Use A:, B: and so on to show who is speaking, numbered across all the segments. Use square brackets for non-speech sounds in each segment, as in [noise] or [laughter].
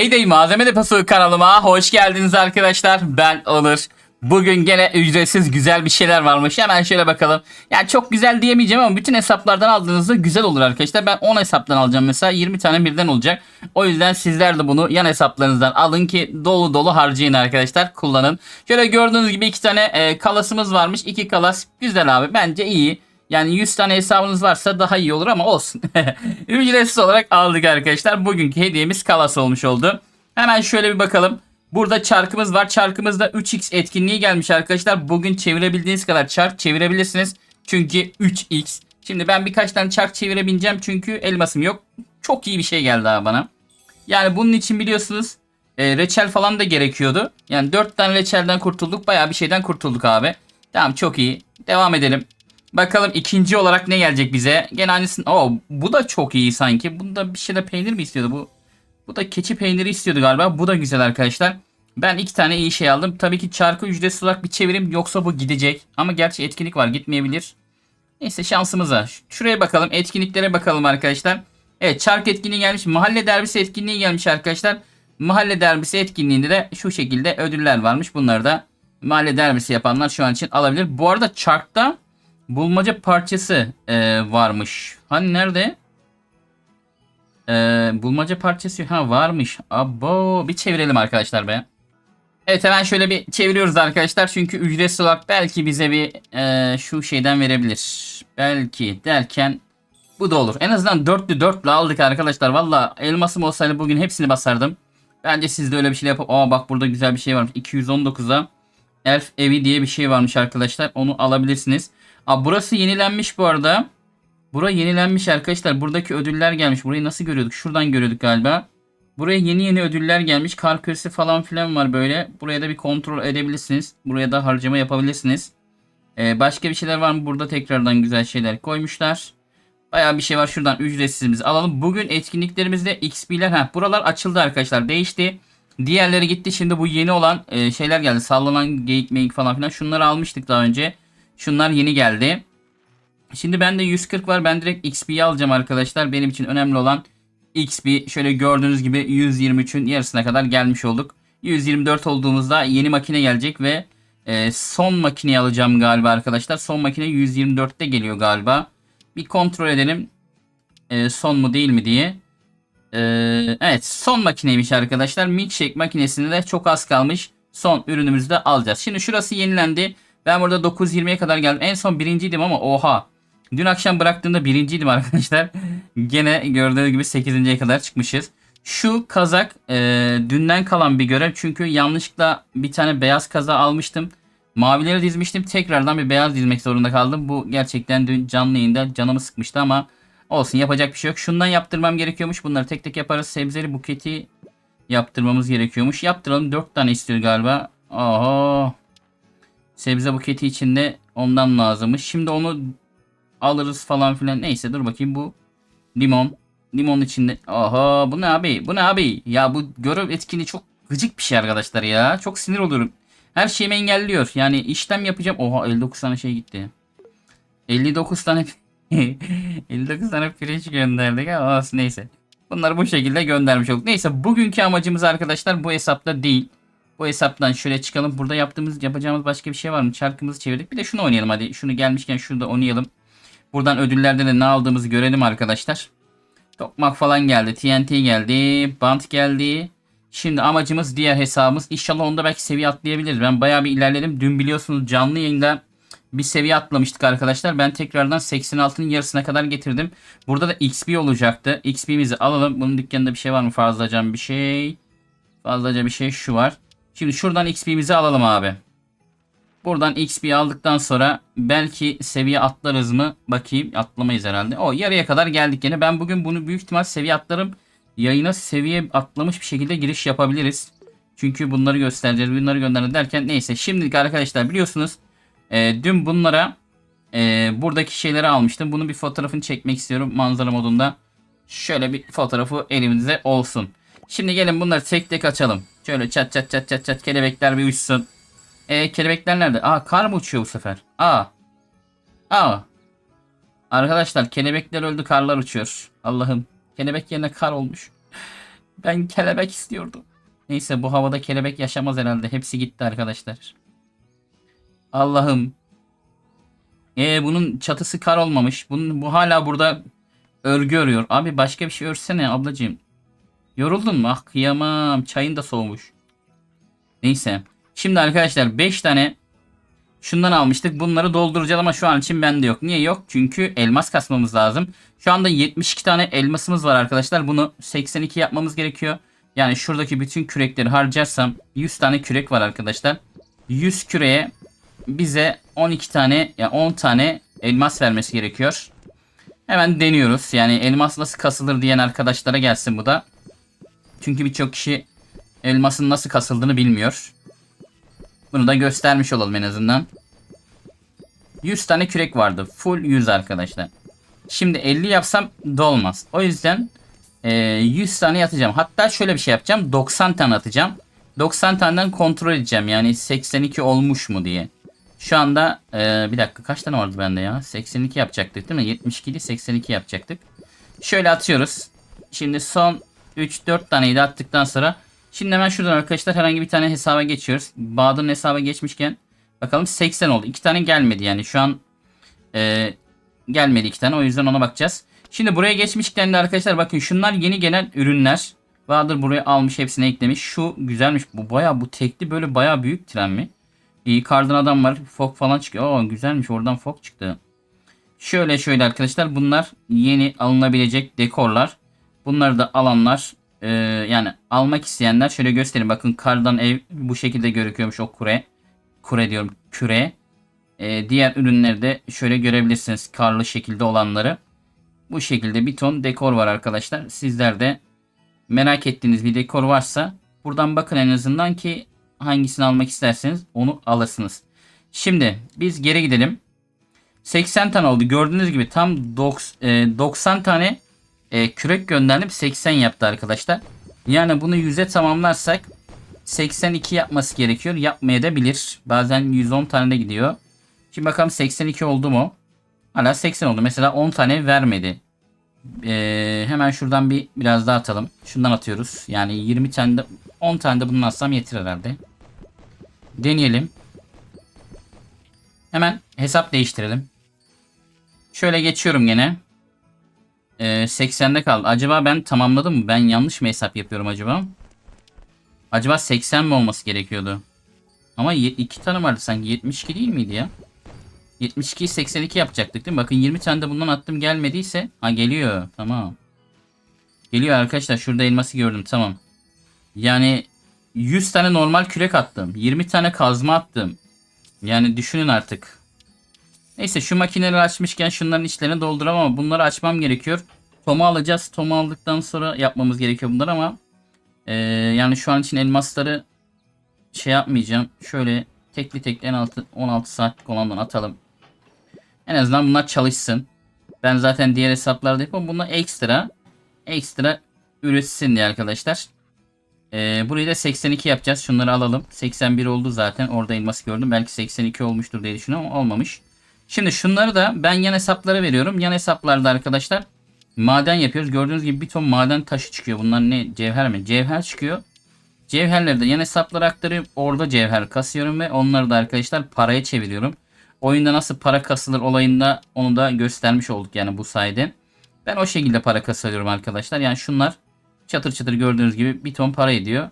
A: Heyday Malzeme Deposu kanalıma hoş geldiniz arkadaşlar. Ben Onur. Bugün gene ücretsiz güzel bir şeyler varmış. Hemen şöyle bakalım. Yani çok güzel diyemeyeceğim ama bütün hesaplardan aldığınızda güzel olur arkadaşlar. Ben 10 hesaptan alacağım mesela 20 tane birden olacak. O yüzden sizler de bunu yan hesaplarınızdan alın ki dolu dolu harcayın arkadaşlar. Kullanın. Şöyle gördüğünüz gibi iki tane e, kalasımız varmış. İki kalas güzel abi. Bence iyi. Yani 100 tane hesabınız varsa daha iyi olur ama olsun. [laughs] Ücretsiz olarak aldık arkadaşlar. Bugünkü hediyemiz kalas olmuş oldu. Hemen şöyle bir bakalım. Burada çarkımız var. Çarkımızda 3x etkinliği gelmiş arkadaşlar. Bugün çevirebildiğiniz kadar çark çevirebilirsiniz. Çünkü 3x. Şimdi ben birkaç tane çark çevirebileceğim çünkü elmasım yok. Çok iyi bir şey geldi abi bana. Yani bunun için biliyorsunuz e, reçel falan da gerekiyordu. Yani 4 tane reçelden kurtulduk. Bayağı bir şeyden kurtulduk abi. Tamam çok iyi. Devam edelim. Bakalım ikinci olarak ne gelecek bize? Gene aynısını. Oo, bu da çok iyi sanki. Bunda bir şeyde peynir mi istiyordu bu? Bu da keçi peyniri istiyordu galiba. Bu da güzel arkadaşlar. Ben iki tane iyi şey aldım. Tabii ki çarkı ücretsiz olarak bir çevirim yoksa bu gidecek. Ama gerçi etkinlik var gitmeyebilir. Neyse şansımıza. Şuraya bakalım etkinliklere bakalım arkadaşlar. Evet çark etkinliği gelmiş. Mahalle derbisi etkinliği gelmiş arkadaşlar. Mahalle derbisi etkinliğinde de şu şekilde ödüller varmış. Bunları da mahalle derbisi yapanlar şu an için alabilir. Bu arada çarkta bulmaca parçası e, varmış. Hani nerede? E, bulmaca parçası ha varmış. Abo bir çevirelim arkadaşlar be. Evet hemen şöyle bir çeviriyoruz arkadaşlar. Çünkü ücretsiz olarak belki bize bir e, şu şeyden verebilir. Belki derken bu da olur. En azından dörtlü dörtlü aldık arkadaşlar. Valla elmasım olsaydı bugün hepsini basardım. Bence siz de öyle bir şey yapıp aa bak burada güzel bir şey varmış. 219'a Elf evi diye bir şey varmış arkadaşlar. Onu alabilirsiniz. Aa, burası yenilenmiş bu arada. Bura yenilenmiş arkadaşlar. Buradaki ödüller gelmiş. Burayı nasıl görüyorduk? Şuradan görüyorduk galiba. Buraya yeni yeni ödüller gelmiş. Kar küresi falan filan var böyle. Buraya da bir kontrol edebilirsiniz. Buraya da harcama yapabilirsiniz. Ee, başka bir şeyler var mı? Burada tekrardan güzel şeyler koymuşlar. Bayağı bir şey var. Şuradan ücretsizimizi alalım. Bugün etkinliklerimizde XP'ler. Heh, buralar açıldı arkadaşlar. Değişti. Diğerleri gitti. Şimdi bu yeni olan e, şeyler geldi. Sallanan geyik falan filan. Şunları almıştık daha önce. Şunlar yeni geldi. Şimdi bende 140 var. Ben direkt XP'yi alacağım arkadaşlar. Benim için önemli olan XP. Şöyle gördüğünüz gibi 123'ün yarısına kadar gelmiş olduk. 124 olduğumuzda yeni makine gelecek ve e, son makineyi alacağım galiba arkadaşlar. Son makine 124'te geliyor galiba. Bir kontrol edelim. E, son mu değil mi diye. E, evet son makineymiş arkadaşlar. Milkshake makinesinde de çok az kalmış. Son ürünümüzü de alacağız. Şimdi şurası yenilendi. Ben burada 9.20'ye kadar geldim. En son birinciydim ama oha. Dün akşam bıraktığımda birinciydim arkadaşlar. [laughs] Gene gördüğünüz gibi 8.ye kadar çıkmışız. Şu kazak e, dünden kalan bir görev. Çünkü yanlışlıkla bir tane beyaz kaza almıştım. Mavileri dizmiştim. Tekrardan bir beyaz dizmek zorunda kaldım. Bu gerçekten dün canlı yayında canımı sıkmıştı ama olsun yapacak bir şey yok. Şundan yaptırmam gerekiyormuş. Bunları tek tek yaparız. Sebzeli buketi yaptırmamız gerekiyormuş. Yaptıralım. 4 tane istiyor galiba. Oho. Sebze buketi içinde ondan lazımmış. Şimdi onu alırız falan filan. Neyse dur bakayım bu limon. Limon içinde. Aha bu ne abi? Bu ne abi? Ya bu görev etkinliği çok gıcık bir şey arkadaşlar ya. Çok sinir oluyorum. Her şeyimi engelliyor. Yani işlem yapacağım. Oha 59 tane şey gitti. 59 tane [laughs] 59 tane pirinç gönderdik ama neyse. Bunları bu şekilde göndermiş olduk. Neyse bugünkü amacımız arkadaşlar bu hesapta değil. Bu hesaptan şöyle çıkalım. Burada yaptığımız yapacağımız başka bir şey var mı? Çarkımızı çevirdik. Bir de şunu oynayalım hadi. Şunu gelmişken şurada oynayalım. Buradan ödüllerden de ne aldığımızı görelim arkadaşlar. Tokmak falan geldi. TNT geldi. Bant geldi. Şimdi amacımız diğer hesabımız. İnşallah onda belki seviye atlayabiliriz. Ben bayağı bir ilerledim. Dün biliyorsunuz canlı yayında bir seviye atlamıştık arkadaşlar. Ben tekrardan 86'nın yarısına kadar getirdim. Burada da XP olacaktı. XP'mizi alalım. Bunun dükkanında bir şey var mı? Fazlaca bir şey. Fazlaca bir şey şu var. Şimdi şuradan XP'mizi alalım abi. Buradan XP aldıktan sonra belki seviye atlarız mı? Bakayım atlamayız herhalde. O yarıya kadar geldik yine. Ben bugün bunu büyük ihtimal seviye atlarım. Yayına seviye atlamış bir şekilde giriş yapabiliriz. Çünkü bunları göstereceğiz. Bunları gönderdi derken neyse. Şimdilik arkadaşlar biliyorsunuz. E, dün bunlara e, buradaki şeyleri almıştım. Bunun bir fotoğrafını çekmek istiyorum manzara modunda. Şöyle bir fotoğrafı elimizde olsun. Şimdi gelin bunları tek tek açalım. Şöyle çat çat çat çat çat kelebekler bir uçsun. E, kelebekler nerede? Aa kar mı uçuyor bu sefer? Aa. Aa. Arkadaşlar kelebekler öldü karlar uçuyor. Allah'ım. Kelebek yerine kar olmuş. [laughs] Ben kelebek istiyordum. Neyse bu havada kelebek yaşamaz herhalde. Hepsi gitti arkadaşlar. Allah'ım. Ee bunun çatısı kar olmamış. Bunun, bu hala burada örgü örüyor. Abi başka bir şey örsene ablacığım. Yoruldun mu? Ah kıyamam. Çayın da soğumuş. Neyse. Şimdi arkadaşlar 5 tane şundan almıştık. Bunları dolduracağız ama şu an için bende yok. Niye yok? Çünkü elmas kasmamız lazım. Şu anda 72 tane elmasımız var arkadaşlar. Bunu 82 yapmamız gerekiyor. Yani şuradaki bütün kürekleri harcarsam 100 tane kürek var arkadaşlar. 100 küreye bize 12 tane ya 10 tane elmas vermesi gerekiyor. Hemen deniyoruz. Yani elmas nasıl kasılır diyen arkadaşlara gelsin bu da. Çünkü birçok kişi elmasın nasıl kasıldığını bilmiyor. Bunu da göstermiş olalım en azından. 100 tane kürek vardı. Full 100 arkadaşlar. Şimdi 50 yapsam dolmaz. O yüzden e, 100 tane atacağım. Hatta şöyle bir şey yapacağım. 90 tane atacağım. 90 taneden kontrol edeceğim. Yani 82 olmuş mu diye. Şu anda e, bir dakika kaç tane vardı bende ya? 82 yapacaktık değil mi? 72 değil 82 yapacaktık. Şöyle atıyoruz. Şimdi son 3-4 taneyi de attıktan sonra Şimdi hemen şuradan arkadaşlar herhangi bir tane hesaba geçiyoruz. Bahadır'ın hesaba geçmişken bakalım 80 oldu. 2 tane gelmedi yani şu an e, gelmedi 2 tane o yüzden ona bakacağız. Şimdi buraya geçmişken de arkadaşlar bakın şunlar yeni gelen ürünler. Bahadır buraya almış hepsini eklemiş. Şu güzelmiş bu baya bu tekli böyle baya büyük tren mi? İyi kardan adam var fok falan çıkıyor. Oo güzelmiş oradan fok çıktı. Şöyle şöyle arkadaşlar bunlar yeni alınabilecek dekorlar. Bunları da alanlar ee, yani almak isteyenler şöyle göstereyim. Bakın kardan ev bu şekilde görüküyormuş o kure. Kure diyorum küre. Ee, diğer ürünleri de şöyle görebilirsiniz. Karlı şekilde olanları. Bu şekilde bir ton dekor var arkadaşlar. Sizler de merak ettiğiniz bir dekor varsa buradan bakın en azından ki hangisini almak isterseniz onu alırsınız. Şimdi biz geri gidelim. 80 tane oldu. Gördüğünüz gibi tam 90 tane e, kürek gönderdim 80 yaptı arkadaşlar. Yani bunu 100'e tamamlarsak 82 yapması gerekiyor. Yapmaya da bilir. Bazen 110 tane de gidiyor. Şimdi bakalım 82 oldu mu? Hala 80 oldu. Mesela 10 tane vermedi. Ee, hemen şuradan bir biraz daha atalım. Şundan atıyoruz. Yani 20 tane de 10 tane de bundan atsam yeter herhalde. Deneyelim. Hemen hesap değiştirelim. Şöyle geçiyorum gene. Ee, 80'de kaldı. Acaba ben tamamladım mı? Ben yanlış mı hesap yapıyorum acaba? Acaba 80 mi olması gerekiyordu? Ama 2 tane vardı sanki. 72 değil miydi ya? 72'yi 82 yapacaktık değil mi? Bakın 20 tane de bundan attım gelmediyse. Ha geliyor. Tamam. Geliyor arkadaşlar. Şurada elması gördüm. Tamam. Yani 100 tane normal kürek attım. 20 tane kazma attım. Yani düşünün artık. Neyse şu makineleri açmışken şunların içlerini dolduramam ama bunları açmam gerekiyor. Tom'u alacağız. Tom'u aldıktan sonra yapmamız gerekiyor bunlar ama e, yani şu an için elmasları şey yapmayacağım. Şöyle tekli tekli en altı 16 saatlik olandan atalım. En azından bunlar çalışsın. Ben zaten diğer hesaplarda yapıyorum. Bunlar ekstra ekstra üretsin diye arkadaşlar. Ee, burayı da 82 yapacağız. Şunları alalım. 81 oldu zaten. Orada elması gördüm. Belki 82 olmuştur diye düşünüyorum ama olmamış. Şimdi şunları da ben yan hesaplara veriyorum. Yan hesaplarda arkadaşlar maden yapıyoruz. Gördüğünüz gibi bir ton maden taşı çıkıyor. Bunlar ne? Cevher mi? Cevher çıkıyor. Cevherleri de yan hesaplara aktarıp orada cevher kasıyorum ve onları da arkadaşlar paraya çeviriyorum. Oyunda nasıl para kasılır olayında onu da göstermiş olduk yani bu sayede. Ben o şekilde para kasıyorum arkadaşlar. Yani şunlar çatır çatır gördüğünüz gibi bir ton para ediyor.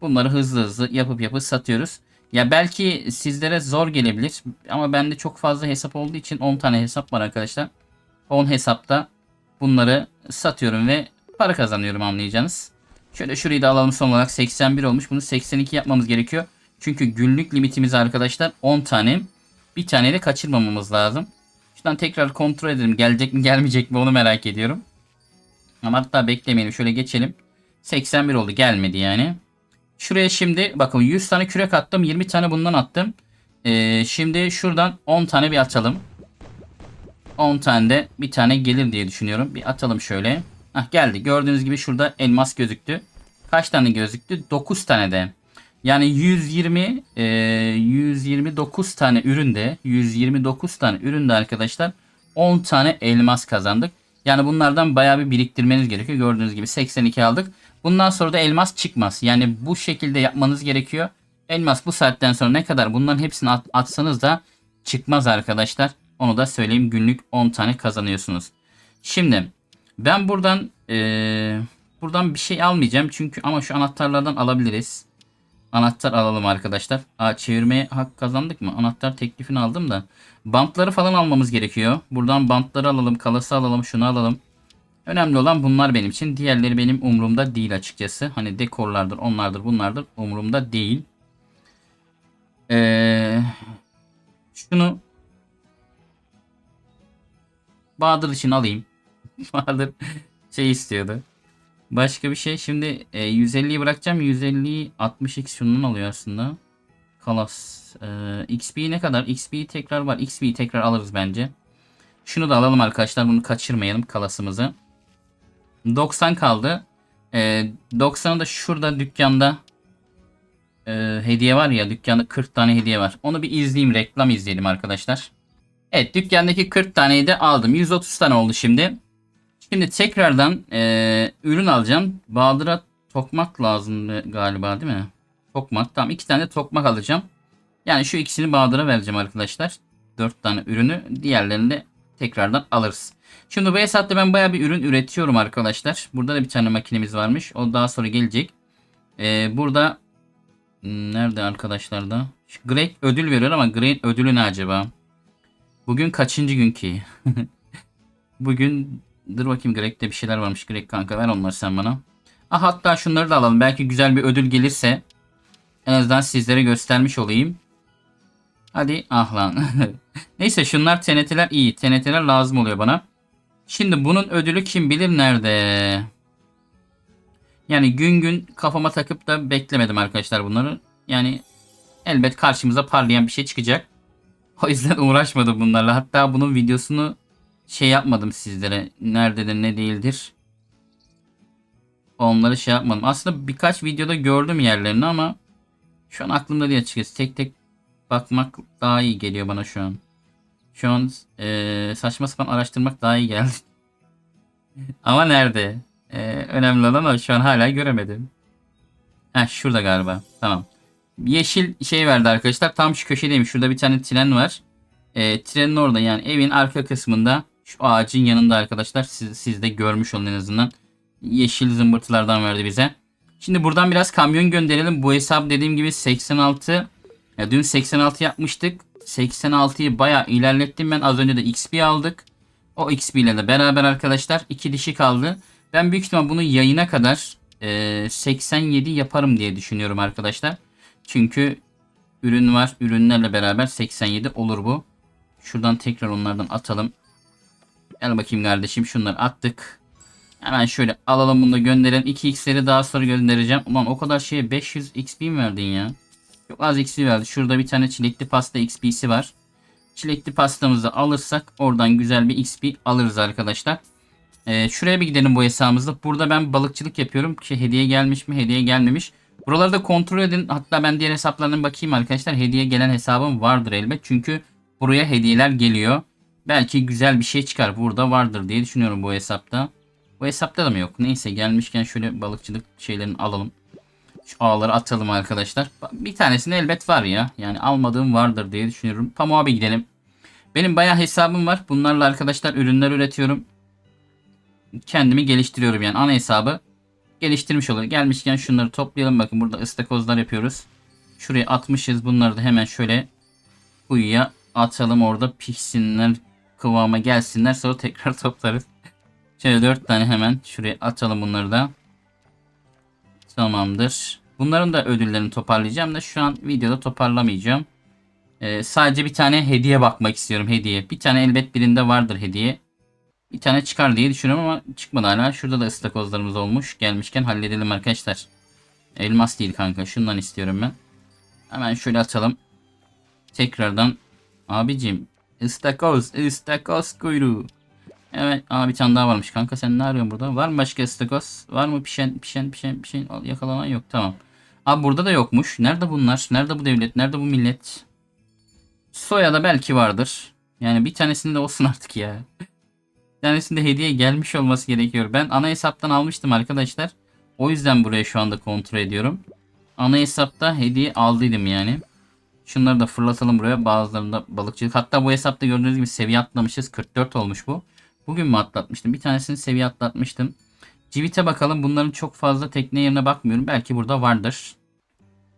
A: Bunları hızlı hızlı yapıp yapıp satıyoruz. Ya belki sizlere zor gelebilir ama bende çok fazla hesap olduğu için 10 tane hesap var arkadaşlar. 10 hesapta bunları satıyorum ve para kazanıyorum anlayacağınız. Şöyle şurayı da alalım son olarak 81 olmuş. Bunu 82 yapmamız gerekiyor. Çünkü günlük limitimiz arkadaşlar 10 tane. Bir tane de kaçırmamamız lazım. Şuradan tekrar kontrol edelim. Gelecek mi gelmeyecek mi onu merak ediyorum. Ama hatta beklemeyelim. Şöyle geçelim. 81 oldu gelmedi yani. Şuraya şimdi bakın 100 tane kürek attım. 20 tane bundan attım. Ee, şimdi şuradan 10 tane bir atalım. 10 tane de bir tane gelir diye düşünüyorum. Bir atalım şöyle. Hah geldi. Gördüğünüz gibi şurada elmas gözüktü. Kaç tane gözüktü? 9 tane de. Yani 120 e, 129 tane üründe 129 tane üründe arkadaşlar 10 tane elmas kazandık. Yani bunlardan bayağı bir biriktirmeniz gerekiyor. Gördüğünüz gibi 82 aldık. Bundan sonra da elmas çıkmaz. Yani bu şekilde yapmanız gerekiyor. Elmas bu saatten sonra ne kadar bunların hepsini at- atsanız da çıkmaz arkadaşlar. Onu da söyleyeyim günlük 10 tane kazanıyorsunuz. Şimdi ben buradan eee, buradan bir şey almayacağım çünkü ama şu anahtarlardan alabiliriz. Anahtar alalım arkadaşlar. Aa, çevirmeye hak kazandık mı? Anahtar teklifini aldım da. Bantları falan almamız gerekiyor. Buradan bantları alalım, kalası alalım, şunu alalım. Önemli olan bunlar benim için. Diğerleri benim umurumda değil açıkçası. Hani dekorlardır, onlardır, bunlardır umurumda değil. Ee, şunu Bahadır için alayım. [laughs] Bahadır şey istiyordu. Başka bir şey şimdi e, 150'yi bırakacağım. 150'yi 60x şundan alıyor aslında. Kalas. E, XP ne kadar? XP tekrar var. XP'yi tekrar alırız bence. Şunu da alalım arkadaşlar. Bunu kaçırmayalım kalasımızı. 90 kaldı. E, 90'ı da şurada dükkanda e, hediye var ya. Dükkanda 40 tane hediye var. Onu bir izleyeyim. Reklam izleyelim arkadaşlar. Evet dükkandaki 40 taneyi de aldım. 130 tane oldu şimdi. Şimdi tekrardan e, ürün alacağım. Bahadır'a tokmak lazım galiba değil mi? Tokmak. Tamam iki tane tokmak alacağım. Yani şu ikisini Bahadır'a vereceğim arkadaşlar. 4 tane ürünü. Diğerlerini de tekrardan alırız. Şimdi bu hesapta ben baya bir ürün üretiyorum arkadaşlar. Burada da bir tane makinemiz varmış. O daha sonra gelecek. E, burada hmm, nerede arkadaşlar da? Şu Greg ödül veriyor ama Greg ödülü ne acaba? Bugün kaçıncı gün ki? [laughs] Bugün dur bakayım Greg'de bir şeyler varmış. Greg kanka ver onları sen bana. Ah hatta şunları da alalım. Belki güzel bir ödül gelirse en azından sizlere göstermiş olayım. Hadi ah lan. [laughs] Neyse şunlar TNT'ler iyi. TNT'ler lazım oluyor bana. Şimdi bunun ödülü kim bilir nerede? Yani gün gün kafama takıp da beklemedim arkadaşlar bunları. Yani elbet karşımıza parlayan bir şey çıkacak. [laughs] O yüzden uğraşmadım bunlarla. Hatta bunun videosunu şey yapmadım sizlere. Nerededir ne değildir. Onları şey yapmadım. Aslında birkaç videoda gördüm yerlerini ama şu an aklımda değil açıkçası. Tek tek bakmak daha iyi geliyor bana şu an. Şu an eee, saçma sapan araştırmak daha iyi geldi. [laughs] ama nerede? Eee, önemli olan o. Şu an hala göremedim. Heh şurada galiba. Tamam. Yeşil şey verdi arkadaşlar. Tam şu köşedeymiş. Şurada bir tane tren var. E, trenin orada yani evin arka kısmında şu ağacın yanında arkadaşlar. Siz, siz de görmüş olun en azından. Yeşil zımbırtılardan verdi bize. Şimdi buradan biraz kamyon gönderelim. Bu hesap dediğim gibi 86. Ya dün 86 yapmıştık. 86'yı bayağı ilerlettim ben. Az önce de XP aldık. O XP ile de beraber arkadaşlar iki dişi kaldı. Ben büyük ihtimal bunu yayına kadar e, 87 yaparım diye düşünüyorum arkadaşlar. Çünkü ürün var. Ürünlerle beraber 87 olur bu. Şuradan tekrar onlardan atalım. Gel bakayım kardeşim. Şunları attık. Hemen şöyle alalım bunu da gönderelim. 2x'leri daha sonra göndereceğim. Ulan o kadar şeye 500 XP mi verdin ya? Çok az XP verdi. Şurada bir tane çilekli pasta XP'si var. Çilekli pastamızı alırsak oradan güzel bir XP alırız arkadaşlar. Ee, şuraya bir gidelim bu hesabımızda. Burada ben balıkçılık yapıyorum. Ki hediye gelmiş mi? Hediye gelmemiş. Buraları da kontrol edin. Hatta ben diğer hesaplardan bakayım arkadaşlar. Hediye gelen hesabım vardır elbet. Çünkü buraya hediyeler geliyor. Belki güzel bir şey çıkar. Burada vardır diye düşünüyorum bu hesapta. Bu hesapta da mı yok? Neyse gelmişken şöyle balıkçılık şeylerini alalım. Şu ağları atalım arkadaşlar. Bir tanesinde elbet var ya. Yani almadığım vardır diye düşünüyorum. Pamuğa bir gidelim. Benim bayağı hesabım var. Bunlarla arkadaşlar ürünler üretiyorum. Kendimi geliştiriyorum yani ana hesabı geliştirmiş oluyor. Gelmişken şunları toplayalım. Bakın burada ıstakozlar yapıyoruz. Şuraya atmışız. Bunları da hemen şöyle kuyuya atalım. Orada pişsinler. Kıvama gelsinler. Sonra tekrar [laughs] toplarız. Şöyle 4 tane hemen şuraya atalım bunları da. Tamamdır. Bunların da ödüllerini toparlayacağım da şu an videoda toparlamayacağım. Ee, sadece bir tane hediye bakmak istiyorum hediye. Bir tane elbet birinde vardır hediye. Bir tane çıkar diye düşünüyorum ama çıkmadı hala. Şurada da ıstakozlarımız olmuş. Gelmişken halledelim arkadaşlar. Elmas değil kanka. Şundan istiyorum ben. Hemen şöyle atalım. Tekrardan. Abicim. ıstakoz. ıstakoz kuyruğu. Evet. Aa bir tane daha varmış kanka. Sen ne arıyorsun burada? Var mı başka ıstakoz? Var mı pişen pişen pişen pişen Al, yakalanan yok. Tamam. Abi burada da yokmuş. Nerede bunlar? Nerede bu devlet? Nerede bu millet? Soya da belki vardır. Yani bir tanesinde olsun [laughs] artık ya. Bir tanesinde hediye gelmiş olması gerekiyor. Ben ana hesaptan almıştım arkadaşlar. O yüzden buraya şu anda kontrol ediyorum. Ana hesapta hediye aldıydım yani. Şunları da fırlatalım buraya. Bazılarında balıkçılık. Hatta bu hesapta gördüğünüz gibi seviye atlamışız. 44 olmuş bu. Bugün mü atlatmıştım? Bir tanesini seviye atlatmıştım. Civit'e bakalım. Bunların çok fazla tekne yerine bakmıyorum. Belki burada vardır.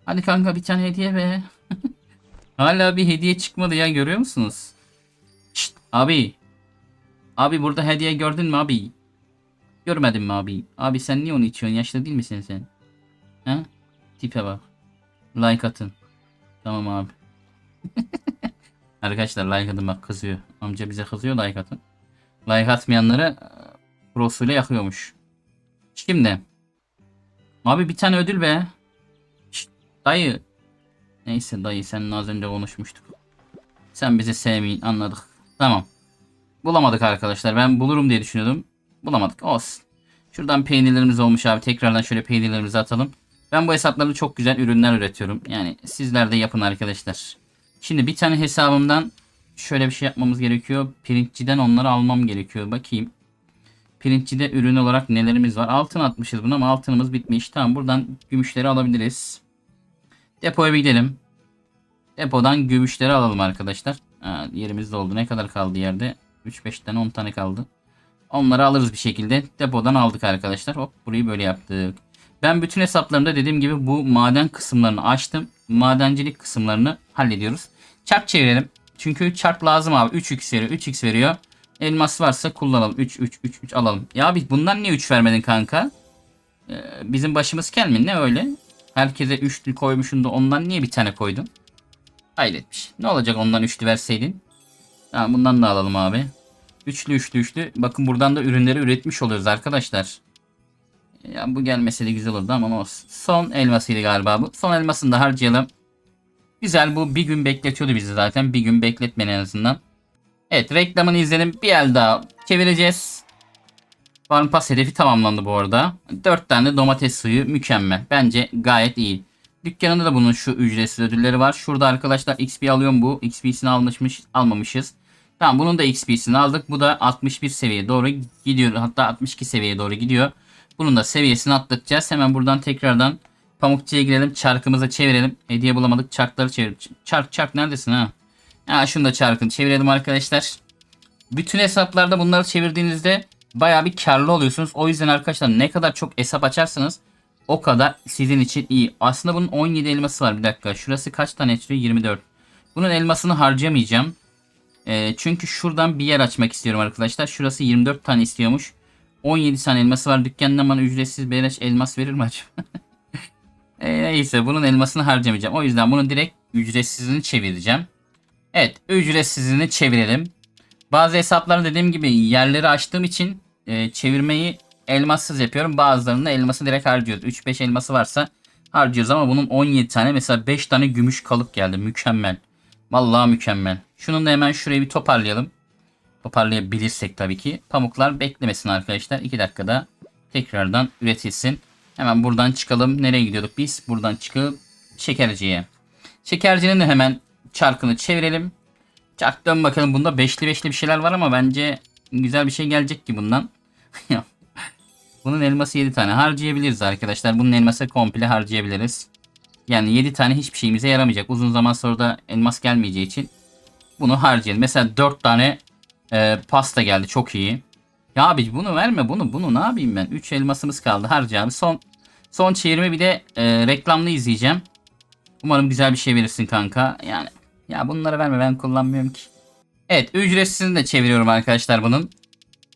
A: Hadi kanka bir tane hediye be. [laughs] Hala bir hediye çıkmadı ya görüyor musunuz? Şşt, abi. Abi burada hediye gördün mü abi? Görmedin mi abi? Abi sen niye onu içiyorsun? Yaşlı değil misin sen? He? Tipe bak. Like atın. Tamam abi. [laughs] Arkadaşlar like atın bak kızıyor. Amca bize kızıyor like atın. Like atmayanları prosuyla yakıyormuş. Şimdi. Abi bir tane ödül be. Şşt, dayı. Neyse dayı seninle az önce konuşmuştuk. Sen bizi sevmeyin anladık. Tamam. Bulamadık arkadaşlar. Ben bulurum diye düşünüyordum. Bulamadık. Olsun. Şuradan peynirlerimiz olmuş abi. Tekrardan şöyle peynirlerimizi atalım. Ben bu hesaplarda çok güzel ürünler üretiyorum. Yani sizler de yapın arkadaşlar. Şimdi bir tane hesabımdan şöyle bir şey yapmamız gerekiyor. Printçiden onları almam gerekiyor. Bakayım. Printçide ürün olarak nelerimiz var? Altın atmışız buna ama altınımız bitmiş. Tamam buradan gümüşleri alabiliriz. Depoya bir gidelim. Depodan gümüşleri alalım arkadaşlar. Ha, yerimiz doldu. Ne kadar kaldı yerde? 3-5 tane 10 tane kaldı. Onları alırız bir şekilde. Depodan aldık arkadaşlar. Hop burayı böyle yaptık. Ben bütün hesaplarımda dediğim gibi bu maden kısımlarını açtım. Madencilik kısımlarını hallediyoruz. Çark çevirelim. Çünkü çark lazım abi. 3x veriyor. 3x veriyor. Elmas varsa kullanalım. 3 3 3 3 alalım. Ya abi bundan niye 3 vermedin kanka? Ee, bizim başımız kel mi? Ne öyle? Herkese 3'lü koymuşsun da ondan niye bir tane koydun? Hayretmiş. Ne olacak ondan 3'lü verseydin? Tamam bundan da alalım abi. Üçlü üçlü üçlü. Bakın buradan da ürünleri üretmiş oluyoruz arkadaşlar. Ya bu gelmese de güzel olurdu ama olsun. Son elmasıydı galiba bu. Son elmasını da harcayalım. Güzel bu bir gün bekletiyordu bizi zaten. Bir gün bekletmeni en azından. Evet reklamını izledim. Bir el daha çevireceğiz. Farm Pass hedefi tamamlandı bu arada. 4 tane domates suyu mükemmel. Bence gayet iyi. Dükkanında da bunun şu ücretsiz ödülleri var. Şurada arkadaşlar XP alıyorum bu. XP'sini almışmış, almamışız. Tamam bunun da XP'sini aldık. Bu da 61 seviyeye doğru gidiyor. Hatta 62 seviyeye doğru gidiyor. Bunun da seviyesini atlatacağız. Hemen buradan tekrardan pamukçuya girelim. Çarkımızı çevirelim. Hediye bulamadık. Çarkları çevir. Çark çark neredesin ha? Ha şunu da çarkını çevirelim arkadaşlar. Bütün hesaplarda bunları çevirdiğinizde baya bir karlı oluyorsunuz. O yüzden arkadaşlar ne kadar çok hesap açarsanız o kadar sizin için iyi. Aslında bunun 17 elması var. Bir dakika. Şurası kaç tane istiyor? 24. Bunun elmasını harcamayacağım. E, çünkü şuradan bir yer açmak istiyorum arkadaşlar. Şurası 24 tane istiyormuş. 17 tane elması var. Dükkandan bana ücretsiz beleş elmas verir mi acaba? [laughs] e, neyse bunun elmasını harcamayacağım. O yüzden bunu direkt ücretsizini çevireceğim. Evet ücretsizini çevirelim. Bazı hesaplarda dediğim gibi yerleri açtığım için e, çevirmeyi elmassız yapıyorum. Bazılarında elması direkt harcıyoruz. 3-5 elması varsa harcıyoruz ama bunun 17 tane mesela 5 tane gümüş kalıp geldi. Mükemmel. Vallahi mükemmel. Şunun da hemen şurayı bir toparlayalım. Toparlayabilirsek tabii ki. Pamuklar beklemesin arkadaşlar. 2 dakikada tekrardan üretilsin. Hemen buradan çıkalım. Nereye gidiyorduk biz? Buradan çıkıp şekerciye. Şekercinin de hemen çarkını çevirelim. Çark dön bakalım. Bunda beşli beşli bir şeyler var ama bence güzel bir şey gelecek ki bundan. [laughs] Bunun elması 7 tane harcayabiliriz arkadaşlar. Bunun elması komple harcayabiliriz. Yani 7 tane hiçbir şeyimize yaramayacak. Uzun zaman sonra da elmas gelmeyeceği için bunu harcayalım. Mesela 4 tane e, pasta geldi. Çok iyi. Ya abi bunu verme bunu. Bunu ne yapayım ben? 3 elmasımız kaldı. Harca abi. Son son çevirme bir de e, reklamlı izleyeceğim. Umarım güzel bir şey verirsin kanka. Yani ya bunları verme ben kullanmıyorum ki. Evet ücretsizini de çeviriyorum arkadaşlar bunun.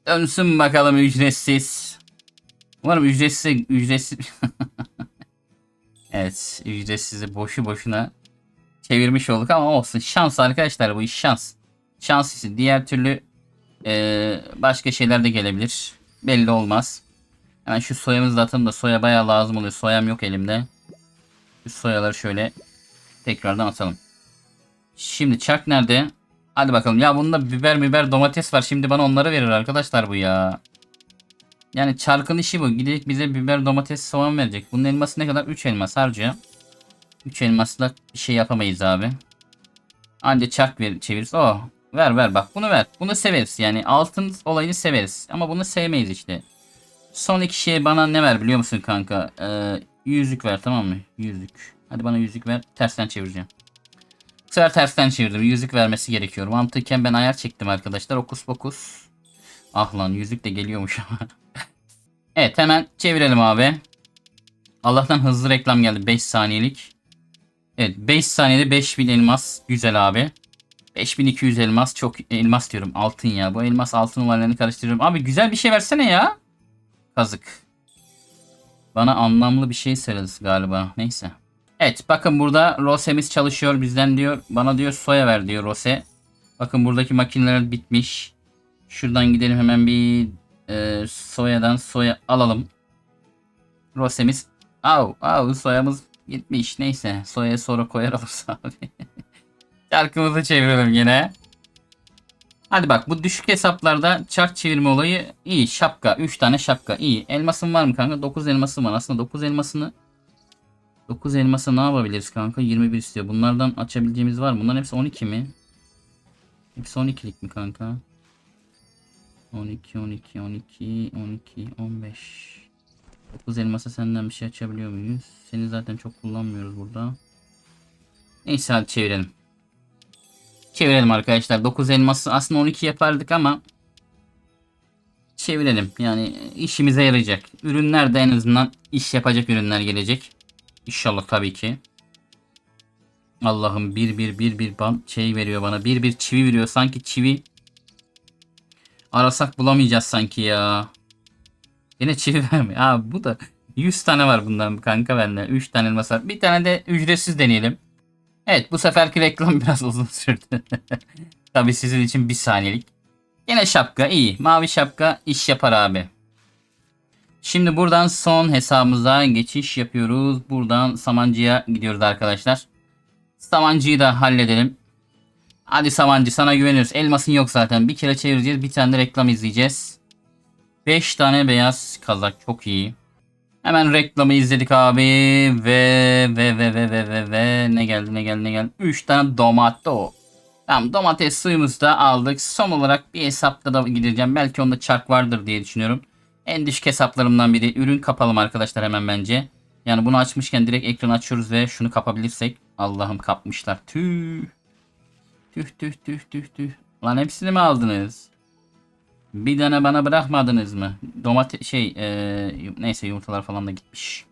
A: Dönsün bakalım ücretsiz. Umarım ücretsiz ücretsiz [laughs] Evet ücretsizi boşu boşuna çevirmiş olduk ama olsun. Şans arkadaşlar bu iş şans. Şans işi. Diğer türlü e, başka şeyler de gelebilir. Belli olmaz. Hemen şu soyamızı da atalım da soya bayağı lazım oluyor. Soyam yok elimde. Şu soyaları şöyle tekrardan atalım. Şimdi çark nerede? Hadi bakalım. Ya bunda biber biber domates var. Şimdi bana onları verir arkadaşlar bu ya. Yani çarkın işi bu. Gidecek bize biber domates soğan verecek. Bunun elması ne kadar? 3 elmas harcıyor. 3 elmasla bir şey yapamayız abi. Anca çark ver, çeviririz. Oh ver ver bak bunu ver. Bunu severiz yani altın olayını severiz. Ama bunu sevmeyiz işte. Son iki şey bana ne ver biliyor musun kanka? Ee, yüzük ver tamam mı? Yüzük. Hadi bana yüzük ver. Tersten çevireceğim. Bu sefer tersten çevirdim. Yüzük vermesi gerekiyor. Mantıken ben ayar çektim arkadaşlar. Okus pokus. Ah lan yüzük de geliyormuş ama. [laughs] evet hemen çevirelim abi. Allah'tan hızlı reklam geldi. 5 saniyelik. Evet 5 saniyede 5000 elmas. Güzel abi. 5200 elmas. Çok elmas diyorum. Altın ya. Bu elmas altın olaylarını karıştırıyorum. Abi güzel bir şey versene ya. Kazık. Bana anlamlı bir şey söyledi galiba. Neyse. Evet bakın burada Rose'miz çalışıyor bizden diyor. Bana diyor soya ver diyor Rose. Bakın buradaki makineler bitmiş. Şuradan gidelim hemen bir e, soyadan soya alalım. Rose'miz. Au au soyamız gitmiş. Neyse soyaya sonra koyar olursa [laughs] abi. Şarkımızı çevirelim yine. Hadi bak bu düşük hesaplarda çark çevirme olayı iyi. Şapka. 3 tane şapka. iyi. Elmasın var mı kanka? 9 elmasım var. Aslında 9 elmasını 9 elması ne yapabiliriz kanka? 21 istiyor. Bunlardan açabileceğimiz var mı? Bunların hepsi 12 mi? Hepsi 12'lik mi kanka? 12, 12, 12, 12, 15. 9 elmasa senden bir şey açabiliyor muyuz? Seni zaten çok kullanmıyoruz burada. Neyse hadi çevirelim. Çevirelim arkadaşlar. 9 elması aslında 12 yapardık ama çevirelim. Yani işimize yarayacak. Ürünler de en azından iş yapacak ürünler gelecek. İnşallah tabii ki. Allah'ım bir bir bir bir ban şey veriyor bana. Bir bir çivi veriyor. Sanki çivi arasak bulamayacağız sanki ya. Yine çivi [laughs] vermiyor. Aa bu da 100 tane var bundan kanka bende. 3 tane elmas var. Bir tane de ücretsiz deneyelim. Evet bu seferki reklam [laughs] biraz uzun sürdü. [laughs] Tabii sizin için bir saniyelik. Yine şapka iyi. Mavi şapka iş yapar abi. Şimdi buradan son hesabımıza geçiş yapıyoruz. Buradan Samancı'ya gidiyoruz arkadaşlar. Samancı'yı da halledelim. Hadi Samancı sana güveniyoruz. Elmasın yok zaten. Bir kere çevireceğiz. Bir tane de reklam izleyeceğiz. 5 tane beyaz kazak çok iyi. Hemen reklamı izledik abi ve ve ve ve ve ve ve ne geldi ne geldi ne geldi. 3 tane domato. Tamam domates suyumuzu da aldık. Son olarak bir hesapta da gideceğim. Belki onda çark vardır diye düşünüyorum. En düşük hesaplarımdan biri. Ürün kapalım arkadaşlar hemen bence. Yani bunu açmışken direkt ekranı açıyoruz ve şunu kapabilirsek. Allah'ım kapmışlar. Tüh. Tüh tüh tüh tüh tüh. Lan hepsini mi aldınız? Bir tane bana bırakmadınız mı? Domates şey ee, neyse yumurtalar falan da gitmiş.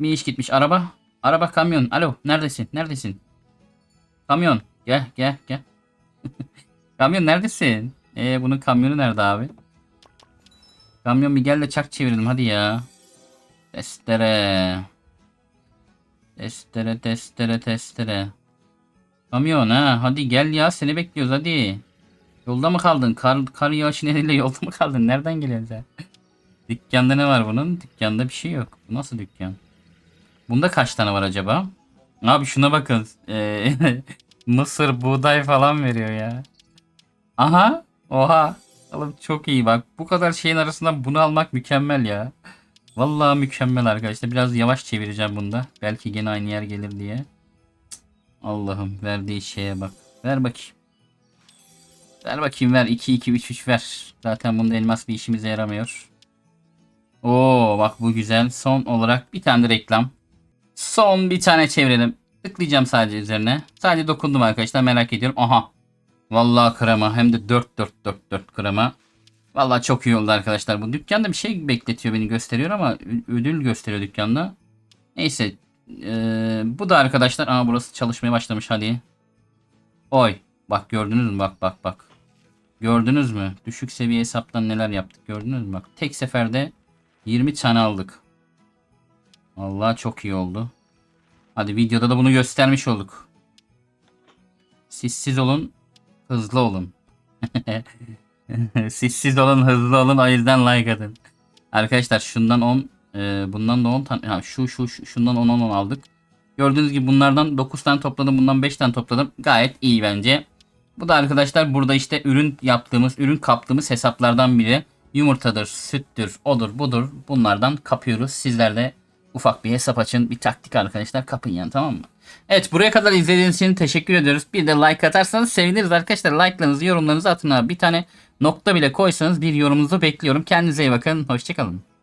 A: Bir iş gitmiş. Araba. Araba kamyon. Alo neredesin? Neredesin? Kamyon. Gel gel gel. [laughs] kamyon neredesin? Ee, bunun kamyonu nerede abi? Kamyon bir gel de çark çevirelim hadi ya. Testere. Testere testere testere. Kamyon ha hadi gel ya seni bekliyoruz hadi. Yolda mı kaldın? Kar, kar yağışı nedeniyle yolda mı kaldın? Nereden geliyorsun sen? Dükkanda ne var bunun? Dükkanda bir şey yok. Bu nasıl dükkan? Bunda kaç tane var acaba? Abi şuna bakın. Ee, [laughs] mısır, buğday falan veriyor ya. Aha. Oha. Oğlum çok iyi bak. Bu kadar şeyin arasından bunu almak mükemmel ya. Vallahi mükemmel arkadaşlar. Biraz yavaş çevireceğim bunda. Belki gene aynı yer gelir diye. Allah'ım verdiği şeye bak. Ver bakayım. Ver bakayım ver. 2 2 3 3 ver. Zaten bunda elmas bir işimize yaramıyor. Oo bak bu güzel. Son olarak bir tane de reklam. Son bir tane çevirelim. Tıklayacağım sadece üzerine. Sadece dokundum arkadaşlar merak ediyorum. Aha. Vallahi krema hem de 4 4 4 4 krema. Vallahi çok iyi oldu arkadaşlar. Bu dükkanda bir şey bekletiyor beni gösteriyor ama ödül gösteriyor dükkanda. Neyse. Ee, bu da arkadaşlar. Aa burası çalışmaya başlamış hadi. Oy. Bak gördünüz mü? Bak bak bak. Gördünüz mü? Düşük seviye hesaptan neler yaptık gördünüz mü? Bak tek seferde 20 tane aldık. Allah çok iyi oldu. Hadi videoda da bunu göstermiş olduk. Siz siz olun, hızlı olun. [laughs] siz siz olun, hızlı olun. O yüzden like atın. Arkadaşlar şundan 10, e, bundan da 10 tane, ha, şu, şu şu şundan 10 10 10 aldık. Gördüğünüz gibi bunlardan 9 tane topladım, bundan 5 tane topladım. Gayet iyi bence. Bu da arkadaşlar burada işte ürün yaptığımız, ürün kaptığımız hesaplardan biri. Yumurtadır, süttür, odur, budur. Bunlardan kapıyoruz. Sizler de ufak bir hesap açın. Bir taktik arkadaşlar kapın yani tamam mı? Evet buraya kadar izlediğiniz için teşekkür ediyoruz. Bir de like atarsanız seviniriz arkadaşlar. Like'larınızı, yorumlarınızı atın abi. Bir tane nokta bile koysanız bir yorumunuzu bekliyorum. Kendinize iyi bakın. Hoşçakalın.